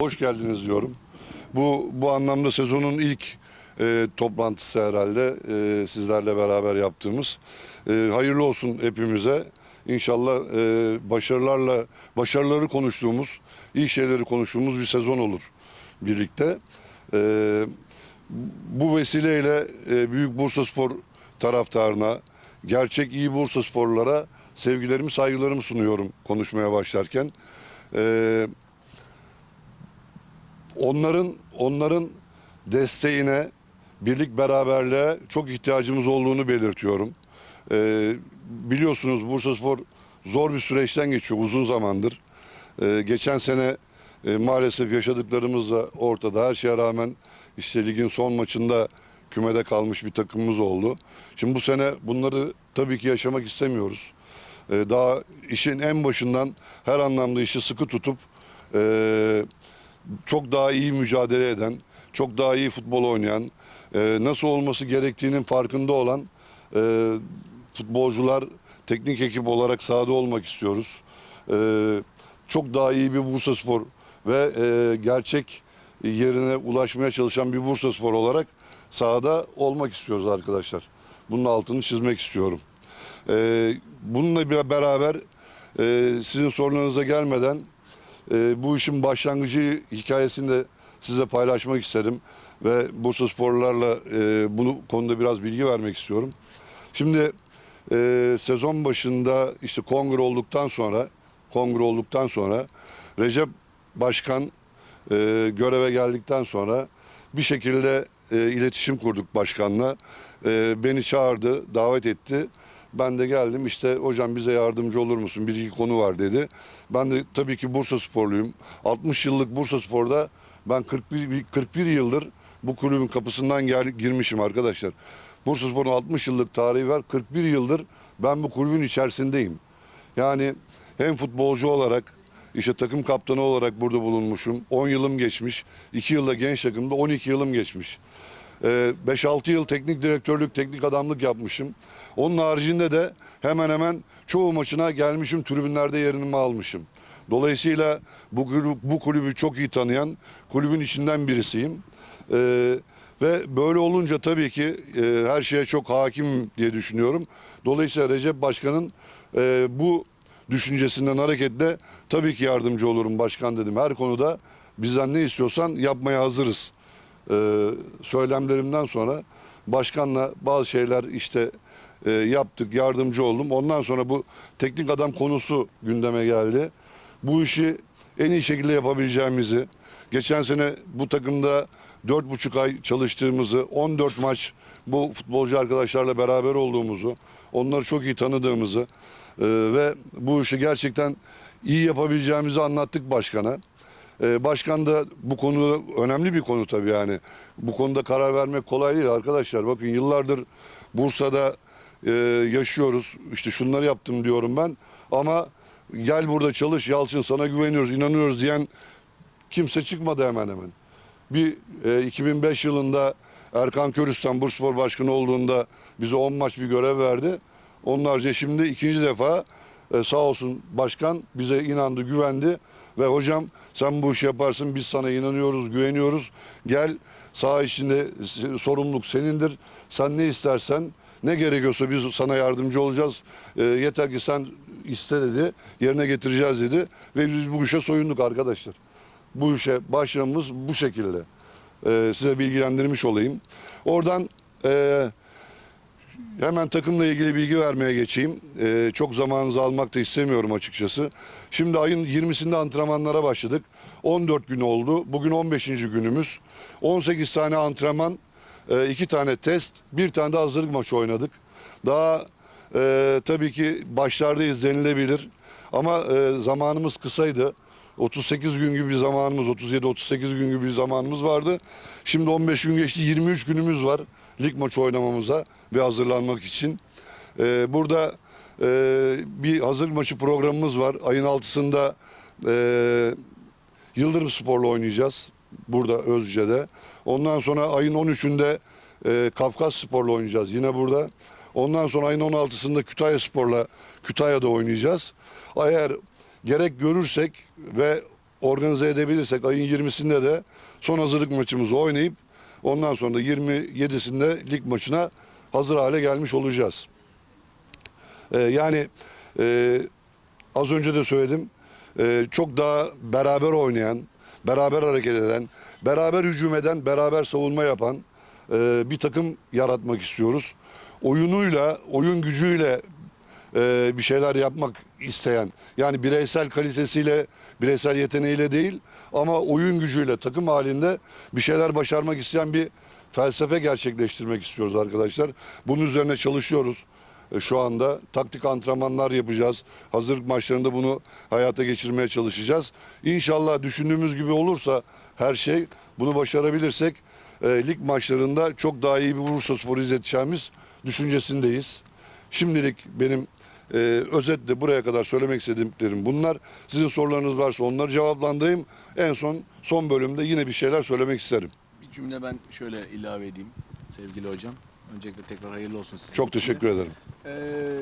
Hoş geldiniz diyorum. Bu bu anlamda sezonun ilk e, toplantısı herhalde e, sizlerle beraber yaptığımız. E, hayırlı olsun hepimize. İnşallah e, başarılarla başarıları konuştuğumuz, iyi şeyleri konuştuğumuz bir sezon olur birlikte. E, bu vesileyle e, Büyük Bursaspor taraftarına, gerçek iyi Bursasporlulara sevgilerimi, saygılarımı sunuyorum konuşmaya başlarken. E, onların onların desteğine, birlik beraberliğe çok ihtiyacımız olduğunu belirtiyorum. Ee, biliyorsunuz Bursaspor zor bir süreçten geçiyor uzun zamandır. Ee, geçen sene e, maalesef yaşadıklarımız da ortada. Her şeye rağmen işte ligin son maçında kümede kalmış bir takımımız oldu. Şimdi bu sene bunları tabii ki yaşamak istemiyoruz. Ee, daha işin en başından her anlamda işi sıkı tutup e, çok daha iyi mücadele eden, çok daha iyi futbol oynayan, e, nasıl olması gerektiğinin farkında olan e, futbolcular, teknik ekip olarak sahada olmak istiyoruz. E, çok daha iyi bir Bursaspor ve e, gerçek yerine ulaşmaya çalışan bir Bursaspor olarak sahada olmak istiyoruz arkadaşlar. Bunun altını çizmek istiyorum. E, bununla beraber e, sizin sorularınıza gelmeden e, bu işin başlangıcı hikayesini de size paylaşmak isterim ve Bursa sporlarla e, bunu konuda biraz bilgi vermek istiyorum. Şimdi e, sezon başında işte kongre olduktan sonra kongre olduktan sonra Recep Başkan e, göreve geldikten sonra bir şekilde e, iletişim kurduk başkanla. E, beni çağırdı, davet etti. Ben de geldim işte hocam bize yardımcı olur musun? Bir iki konu var dedi. Ben de tabii ki Bursa sporluyum. 60 yıllık Bursa Spor'da ben 41, 41 yıldır bu kulübün kapısından gel, girmişim arkadaşlar. Bursa Spor'un 60 yıllık tarihi var. 41 yıldır ben bu kulübün içerisindeyim. Yani hem futbolcu olarak işte takım kaptanı olarak burada bulunmuşum. 10 yılım geçmiş. 2 yılda genç takımda 12 yılım geçmiş. Ee, 5-6 yıl teknik direktörlük, teknik adamlık yapmışım. Onun haricinde de hemen hemen çoğu maçına gelmişim, tribünlerde yerini almışım. Dolayısıyla bu kulübü, bu kulübü çok iyi tanıyan kulübün içinden birisiyim. Ee, ve böyle olunca tabii ki e, her şeye çok hakim diye düşünüyorum. Dolayısıyla Recep Başkan'ın e, bu düşüncesinden hareketle tabii ki yardımcı olurum başkan dedim. Her konuda bizden ne istiyorsan yapmaya hazırız. Ee, söylemlerimden sonra başkanla bazı şeyler işte e, yaptık, yardımcı oldum. Ondan sonra bu teknik adam konusu gündeme geldi. Bu işi en iyi şekilde yapabileceğimizi, geçen sene bu takımda dört buçuk ay çalıştığımızı, 14 maç bu futbolcu arkadaşlarla beraber olduğumuzu, onları çok iyi tanıdığımızı e, ve bu işi gerçekten iyi yapabileceğimizi anlattık başkana. Ee, başkan da bu konu önemli bir konu tabii yani. Bu konuda karar vermek kolay değil arkadaşlar. Bakın yıllardır Bursa'da e, yaşıyoruz. İşte şunları yaptım diyorum ben. Ama gel burada çalış Yalçın sana güveniyoruz, inanıyoruz diyen kimse çıkmadı hemen hemen. Bir e, 2005 yılında Erkan Körüstan Bursaspor Başkanı olduğunda bize 10 maç bir görev verdi. Onlarca şimdi ikinci defa e, sağ olsun başkan bize inandı, güvendi ve hocam sen bu işi yaparsın biz sana inanıyoruz, güveniyoruz. Gel saha içinde sorumluluk senindir. Sen ne istersen ne gerekiyorsa biz sana yardımcı olacağız. E, yeter ki sen iste dedi. Yerine getireceğiz dedi. Ve biz bu işe soyunduk arkadaşlar. Bu işe başlamamız bu şekilde. E, size bilgilendirmiş olayım. Oradan e, Hemen takımla ilgili bilgi vermeye geçeyim. Ee, çok zamanınızı almak da istemiyorum açıkçası. Şimdi ayın 20'sinde antrenmanlara başladık. 14 gün oldu. Bugün 15. günümüz. 18 tane antrenman, 2 tane test, bir tane de hazırlık maçı oynadık. Daha e, tabii ki başlardayız denilebilir. Ama e, zamanımız kısaydı. 38 gün gibi bir zamanımız, 37-38 gün gibi bir zamanımız vardı. Şimdi 15 gün geçti, 23 günümüz var lig maçı oynamamıza ve hazırlanmak için. Ee, burada e, bir hazır maçı programımız var. Ayın 6'sında e, Yıldırım Spor'la oynayacağız. Burada Özce'de. Ondan sonra ayın 13'ünde e, Kafkas Spor'la oynayacağız. Yine burada. Ondan sonra ayın 16'sında Kütahya Spor'la Kütahya'da oynayacağız. Eğer gerek görürsek ve organize edebilirsek ayın 20'sinde de son hazırlık maçımızı oynayıp ondan sonra da 27'sinde lig maçına hazır hale gelmiş olacağız. Ee, yani e, az önce de söyledim e, çok daha beraber oynayan, beraber hareket eden, beraber hücum eden, beraber savunma yapan e, bir takım yaratmak istiyoruz. Oyunuyla, oyun gücüyle e, bir şeyler yapmak isteyen, yani bireysel kalitesiyle, bireysel yeteneğiyle değil ama oyun gücüyle, takım halinde bir şeyler başarmak isteyen bir felsefe gerçekleştirmek istiyoruz arkadaşlar. Bunun üzerine çalışıyoruz e, şu anda. Taktik antrenmanlar yapacağız. Hazırlık maçlarında bunu hayata geçirmeye çalışacağız. İnşallah düşündüğümüz gibi olursa her şey bunu başarabilirsek e, lig maçlarında çok daha iyi bir Bursa Spor izleteceğimiz düşüncesindeyiz. Şimdilik benim e, özetle buraya kadar söylemek istediklerim bunlar. Sizin sorularınız varsa onları cevaplandırayım. En son son bölümde yine bir şeyler söylemek isterim. Bir cümle ben şöyle ilave edeyim sevgili hocam. Öncelikle tekrar hayırlı olsun sizin Çok teşekkür ederim. Ee,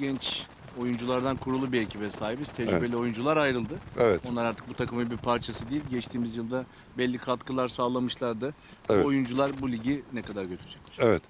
genç oyunculardan kurulu bir ekibe sahibiz. Tecrübeli oyuncular ayrıldı. Evet. Onlar artık bu takımın bir parçası değil. Geçtiğimiz yılda belli katkılar sağlamışlardı. Evet. Bu oyuncular bu ligi ne kadar götürecek? Evet.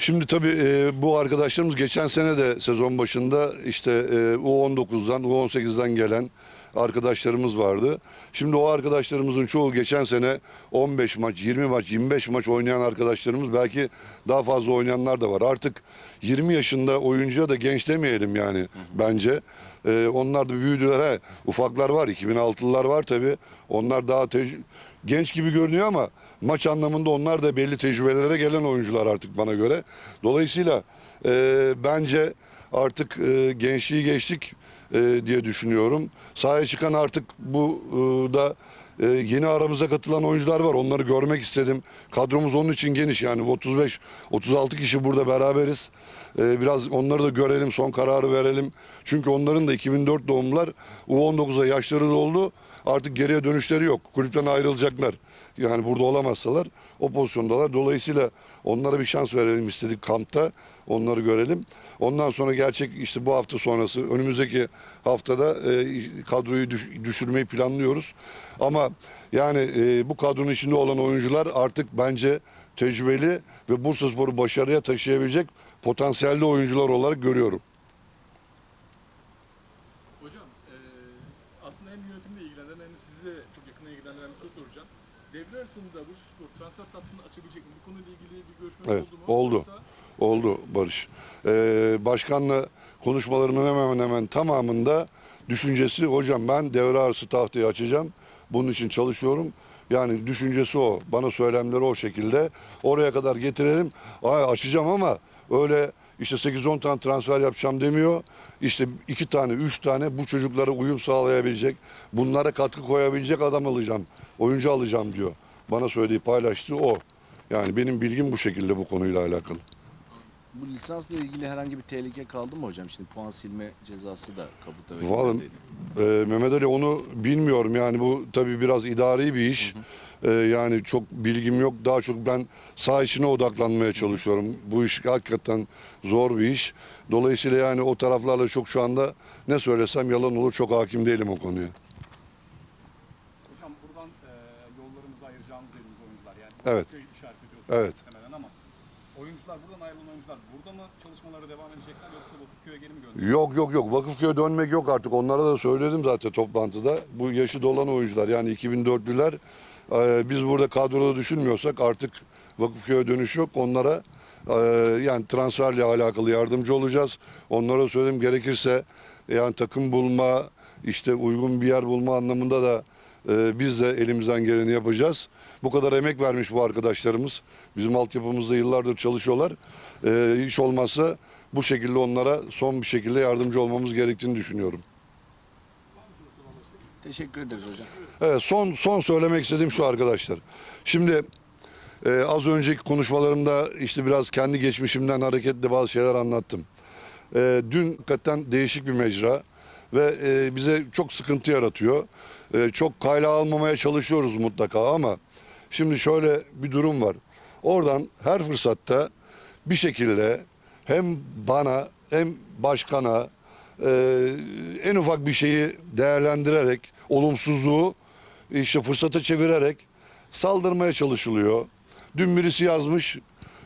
Şimdi tabii e, bu arkadaşlarımız geçen sene de sezon başında işte e, U19'dan, U18'den gelen arkadaşlarımız vardı. Şimdi o arkadaşlarımızın çoğu geçen sene 15 maç, 20 maç, 25 maç oynayan arkadaşlarımız belki daha fazla oynayanlar da var. Artık 20 yaşında oyuncuya da genç demeyelim yani bence. E, onlar da büyüdüler. He, ufaklar var, 2006'lılar var tabii. Onlar daha genç gibi görünüyor ama maç anlamında onlar da belli tecrübelere gelen oyuncular artık bana göre. Dolayısıyla e, bence artık e, gençliği geçtik e, diye düşünüyorum. Sahaya çıkan artık bu e, da e, yeni aramıza katılan oyuncular var. Onları görmek istedim. Kadromuz onun için geniş yani 35 36 kişi burada beraberiz. E, biraz onları da görelim, son kararı verelim. Çünkü onların da 2004 doğumlular U19'a yaşları doldu. Artık geriye dönüşleri yok. Kulüpten ayrılacaklar. Yani burada olamazsalar o pozisyondalar. Dolayısıyla onlara bir şans verelim istedik kampta. Onları görelim. Ondan sonra gerçek işte bu hafta sonrası önümüzdeki haftada e, kadroyu düş- düşürmeyi planlıyoruz. Ama yani e, bu kadronun içinde olan oyuncular artık bence tecrübeli ve Bursaspor'u başarıya taşıyabilecek potansiyelli oyuncular olarak görüyorum. Hocam eee, aslında hem yönetimle ilgilenen hem de sizi de çok yakından ilgilendiren bir soru soracağım. Devre arasında Bursaspor transfer tatlısını açabilecek mi? Bu konuyla ilgili bir görüşme Evet, oldu mu? oldu. Yoksa- Oldu Barış. Ee, başkanla konuşmalarımın hemen hemen tamamında düşüncesi hocam ben devre arası tahtayı açacağım. Bunun için çalışıyorum. Yani düşüncesi o. Bana söylemleri o şekilde. Oraya kadar getirelim. Ay, açacağım ama öyle işte 8-10 tane transfer yapacağım demiyor. İşte iki tane, üç tane bu çocuklara uyum sağlayabilecek, bunlara katkı koyabilecek adam alacağım, oyuncu alacağım diyor. Bana söylediği, paylaştığı o. Yani benim bilgim bu şekilde bu konuyla alakalı. Bu lisansla ilgili herhangi bir tehlike kaldı mı hocam? Şimdi puan silme cezası da kabuta ve Vallahi. Ee, Mehmet Ali onu bilmiyorum yani bu tabii biraz idari bir iş. Ee, yani çok bilgim yok. Daha çok ben sağ içine odaklanmaya çalışıyorum. Bu iş hakikaten zor bir iş. Dolayısıyla yani o taraflarla çok şu anda ne söylesem yalan olur. Çok hakim değilim o konuya. Hocam buradan e, yollarımızı ayıracağımız dediğimiz oyuncular yani. Evet. Şey işaret Evet. muhtemelen ama oyuncular buradan ayrılan oyuncular burada mı çalışmalara devam edecekler yoksa Vakıfköy'e geri mi gönderecekler? Yok yok yok. Vakıfköy'e dönmek yok artık. Onlara da söyledim zaten toplantıda. Bu yaşı dolan oyuncular yani 2004'lüler. Ee, biz burada kadroda düşünmüyorsak artık Vakıfköy'e dönüş yok. Onlara e, yani transferle alakalı yardımcı olacağız. Onlara söyledim gerekirse yani takım bulma, işte uygun bir yer bulma anlamında da e, biz de elimizden geleni yapacağız. Bu kadar emek vermiş bu arkadaşlarımız. Bizim altyapımızda yıllardır çalışıyorlar. E, hiç olmazsa bu şekilde onlara son bir şekilde yardımcı olmamız gerektiğini düşünüyorum. Teşekkür ederiz hocam. Evet son son söylemek istediğim şu arkadaşlar. Şimdi e, az önceki konuşmalarımda işte biraz kendi geçmişimden hareketle bazı şeyler anlattım. E, dün hakikaten değişik bir mecra ve e, bize çok sıkıntı yaratıyor. E, çok kayla almamaya çalışıyoruz mutlaka ama şimdi şöyle bir durum var. Oradan her fırsatta bir şekilde hem bana hem başkana e, en ufak bir şeyi değerlendirerek olumsuzluğu işte fırsata çevirerek saldırmaya çalışılıyor. Dün birisi yazmış.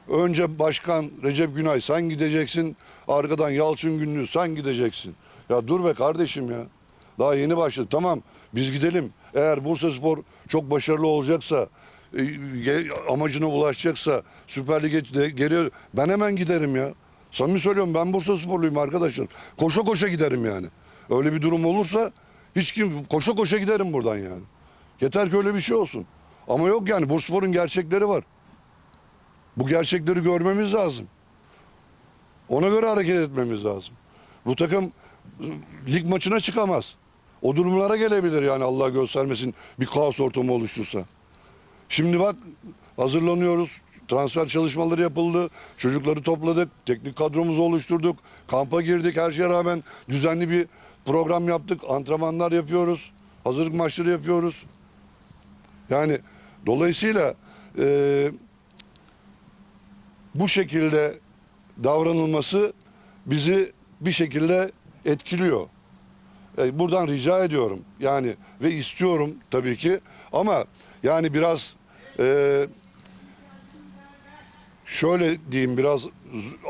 Önce Başkan Recep Günay sen gideceksin. Arkadan Yalçın Günlü sen gideceksin. Ya dur be kardeşim ya. Daha yeni başladı. Tamam biz gidelim. Eğer Bursaspor çok başarılı olacaksa e, amacına ulaşacaksa Süper Lig'e geliyor. Ben hemen giderim ya. Samimi söylüyorum ben Bursa sporluyum arkadaşlar. Koşa koşa giderim yani. Öyle bir durum olursa hiç kim koşa koşa giderim buradan yani. Yeter ki öyle bir şey olsun. Ama yok yani Bursaspor'un gerçekleri var. Bu gerçekleri görmemiz lazım. Ona göre hareket etmemiz lazım. Bu takım lig maçına çıkamaz. O durumlara gelebilir yani Allah göstermesin bir kaos ortamı oluşursa. Şimdi bak hazırlanıyoruz. Transfer çalışmaları yapıldı. Çocukları topladık. Teknik kadromuzu oluşturduk. Kampa girdik. Her şeye rağmen düzenli bir program yaptık. Antrenmanlar yapıyoruz. Hazırlık maçları yapıyoruz. Yani dolayısıyla e, bu şekilde davranılması bizi bir şekilde etkiliyor. E, buradan rica ediyorum. Yani ve istiyorum tabii ki. Ama yani biraz e, şöyle diyeyim biraz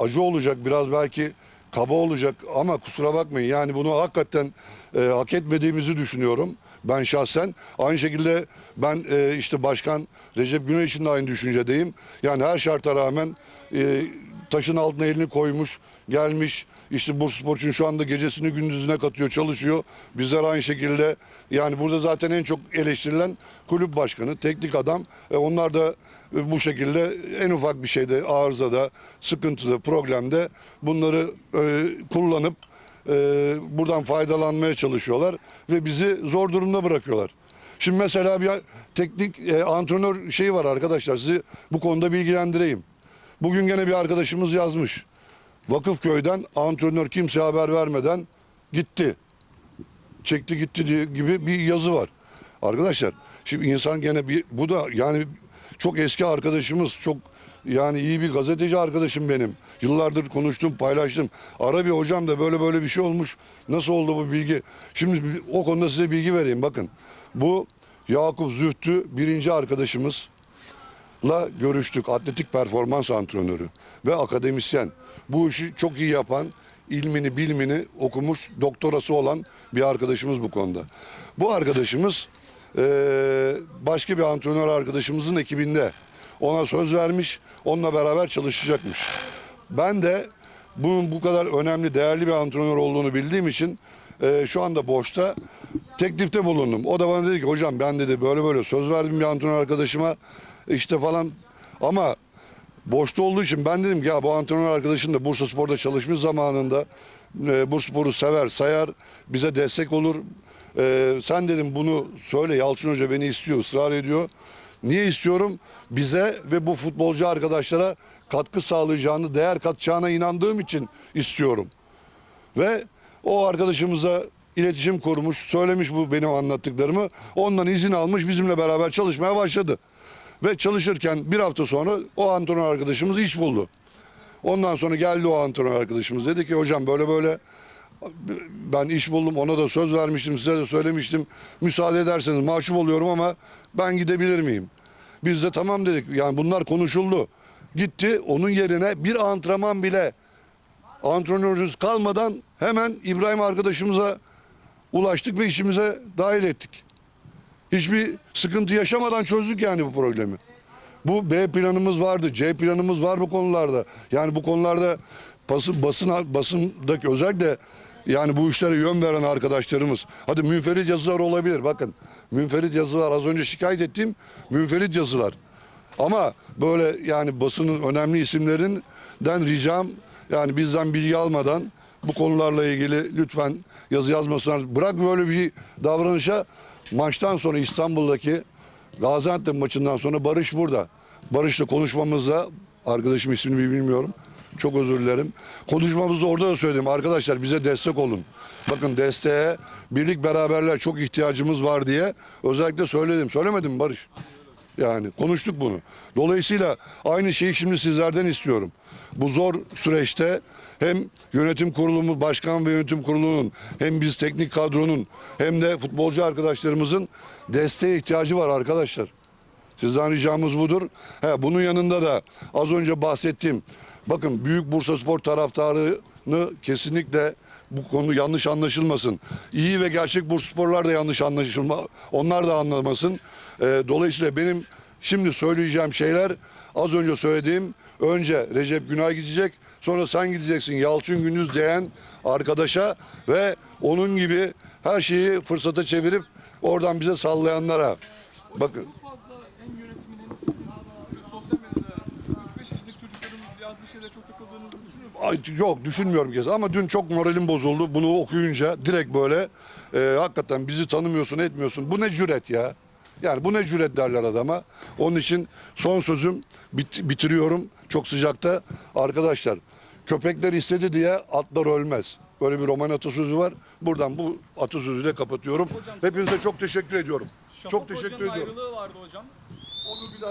acı olacak biraz belki kaba olacak ama kusura bakmayın. Yani bunu hakikaten e, hak etmediğimizi düşünüyorum ben şahsen. Aynı şekilde ben e, işte başkan Recep Güney için de aynı düşüncedeyim. Yani her şarta rağmen e, taşın altına elini koymuş gelmiş işte Bursaspor için şu anda gecesini gündüzüne katıyor çalışıyor bizler aynı şekilde yani burada zaten en çok eleştirilen kulüp başkanı teknik adam e, onlar da e, bu şekilde en ufak bir şeyde arızada, sıkıntıda, problemde bunları e, kullanıp e, buradan faydalanmaya çalışıyorlar ve bizi zor durumda bırakıyorlar. Şimdi mesela bir teknik e, antrenör şeyi var arkadaşlar sizi bu konuda bilgilendireyim. Bugün gene bir arkadaşımız yazmış. Vakıfköy'den antrenör kimseye haber vermeden gitti. Çekti gitti diye gibi bir yazı var. Arkadaşlar şimdi insan gene bir bu da yani çok eski arkadaşımız çok yani iyi bir gazeteci arkadaşım benim. Yıllardır konuştum, paylaştım. Ara bir hocam da böyle böyle bir şey olmuş. Nasıl oldu bu bilgi? Şimdi o konuda size bilgi vereyim. Bakın bu Yakup Zühtü birinci arkadaşımız la görüştük. Atletik performans antrenörü ve akademisyen. Bu işi çok iyi yapan, ilmini, bilmini okumuş, doktorası olan bir arkadaşımız bu konuda. Bu arkadaşımız başka bir antrenör arkadaşımızın ekibinde. Ona söz vermiş, onunla beraber çalışacakmış. Ben de bunun bu kadar önemli, değerli bir antrenör olduğunu bildiğim için şu anda boşta teklifte bulundum. O da bana dedi ki hocam ben dedi böyle böyle söz verdim bir antrenör arkadaşıma işte falan ama boşta olduğu için ben dedim ki ya bu antrenör arkadaşın da Bursa Spor'da çalışmış zamanında e, Bursa Spor'u sever, sayar, bize destek olur. E, sen dedim bunu söyle Yalçın Hoca beni istiyor, ısrar ediyor. Niye istiyorum? Bize ve bu futbolcu arkadaşlara katkı sağlayacağını, değer katacağına inandığım için istiyorum. Ve o arkadaşımıza iletişim kurmuş, söylemiş bu benim anlattıklarımı. Ondan izin almış, bizimle beraber çalışmaya başladı. Ve çalışırken bir hafta sonra o antrenör arkadaşımız iş buldu. Ondan sonra geldi o antrenör arkadaşımız. Dedi ki hocam böyle böyle ben iş buldum ona da söz vermiştim size de söylemiştim. Müsaade ederseniz mahcup oluyorum ama ben gidebilir miyim? Biz de tamam dedik. Yani bunlar konuşuldu. Gitti onun yerine bir antrenman bile antrenörümüz kalmadan hemen İbrahim arkadaşımıza ulaştık ve işimize dahil ettik. Hiçbir sıkıntı yaşamadan çözdük yani bu problemi. Bu B planımız vardı, C planımız var bu konularda. Yani bu konularda basın, basın basındaki özellikle yani bu işlere yön veren arkadaşlarımız. Hadi münferit yazılar olabilir bakın. Münferit yazılar az önce şikayet ettiğim münferit yazılar. Ama böyle yani basının önemli isimlerinden ricam yani bizden bilgi almadan bu konularla ilgili lütfen yazı yazmasınlar. Bırak böyle bir davranışa maçtan sonra İstanbul'daki Gaziantep maçından sonra Barış burada. Barış'la konuşmamızda arkadaşım ismini bilmiyorum. Çok özür dilerim. Konuşmamızda orada da söyledim. Arkadaşlar bize destek olun. Bakın desteğe birlik beraberler çok ihtiyacımız var diye özellikle söyledim. Söylemedim mi Barış? Yani konuştuk bunu. Dolayısıyla aynı şeyi şimdi sizlerden istiyorum. Bu zor süreçte hem yönetim kurulumu, başkan ve yönetim kurulunun hem biz teknik kadronun hem de futbolcu arkadaşlarımızın desteğe ihtiyacı var arkadaşlar. Sizden ricamız budur. He, bunun yanında da az önce bahsettiğim bakın Büyük Bursa Spor taraftarını kesinlikle bu konu yanlış anlaşılmasın. İyi ve gerçek Bursa Sporlar da yanlış anlaşılma. Onlar da anlamasın. Ee, dolayısıyla benim şimdi söyleyeceğim şeyler az önce söylediğim önce Recep Günay gidecek sonra sen gideceksin Yalçın Gündüz diyen arkadaşa ve onun gibi her şeyi fırsata çevirip oradan bize sallayanlara. Bakın. Çok fazla hem yönetimin hem sizin sosyal medyada 3-5 yaşındaki çocukların yazdığı şeylere çok takıldığınızı düşünüyor musunuz? Ay, yok düşünmüyorum kez. Ama dün çok moralim bozuldu bunu okuyunca direkt böyle e, hakikaten bizi tanımıyorsun etmiyorsun. Bu ne cüret ya? Yani bu ne cüret derler adama. Onun için son sözüm bit- bitiriyorum. Çok sıcakta. Arkadaşlar köpekler istedi diye atlar ölmez. Böyle bir roman atasözü var. Buradan bu atasözüyle kapatıyorum. Hepinize çok teşekkür ediyorum. Çok Şafak teşekkür Hoca'nın ediyorum. ayrılığı vardı hocam. onu bir daha